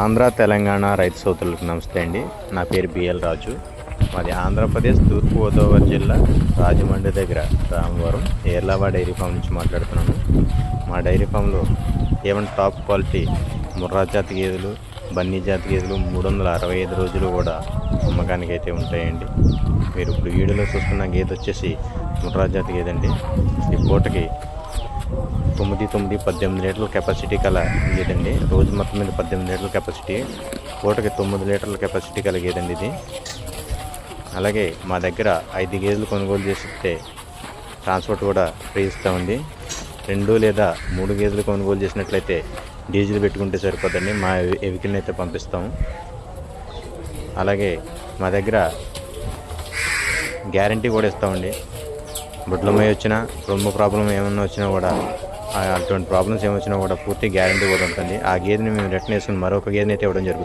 ఆంధ్ర తెలంగాణ రైతు సోదరులకు నమస్తే అండి. నా పేరు బిఎల్ రాజు. మాది ఆంధ్రప్రదేశ్ తూర్పు గోదావరి జిల్లా రాజమండ్రి దగ్గర రామవరం ఏర్లావా డైరీ ఫామ్ నుంచి మాట్లాడుతున్నాను. మా డైరీ ఫామ్లో ఏమైనా టాప్ క్వాలిటీ ముర్రా జాతి గేదెలు బన్నీ జాతి గేదెలు మూడు వందల అరవై ఐదు రోజులు కూడా అమ్మకానికి అయితే ఉంటాయండి. మీరు ఇప్పుడు వీడియోలో చూస్తున్న గేదె వచ్చేసి ముర్రా జాతి గేదె అండి. ఈ పూటకి తొమ్మిది తొమ్మిది పద్దెనిమిది లీటర్ల కెపాసిటీ కల గేదండి రోజు మొత్తం మీద పద్దెనిమిది లీటర్ల కెపాసిటీ పూటకి తొమ్మిది లీటర్ల కెపాసిటీ కల గేదండి ఇది. అలాగే మా దగ్గర ఐదు గేదెలు కొనుగోలు చేస్తే ట్రాన్స్పోర్ట్ కూడా ఫ్రీ ఇస్తామండి. రెండు లేదా మూడు గేదెలు కొనుగోలు చేసినట్లయితే డీజిల్ పెట్టుకుంటే సరిపోతుంది మా వెహికల్ని అయితే పంపిస్తాము అలాగే మా దగ్గర గ్యారంటీ కూడా ఇస్తామండి. బుడ్లమై వచ్చినా రొమ్ము ప్రాబ్లం ఏమన్నా వచ్చినా కూడా అటువంటి ప్రాబ్లమ్స్ ఏమొచ్చినా కూడా పూర్తి గ్యారంటీ కూడా ఉంటుంది. ఆ గేదెని మేము రిటర్న్ వేసుకుని మరొక గేదెని అయితే ఇవ్వడం జరుగుతుంది.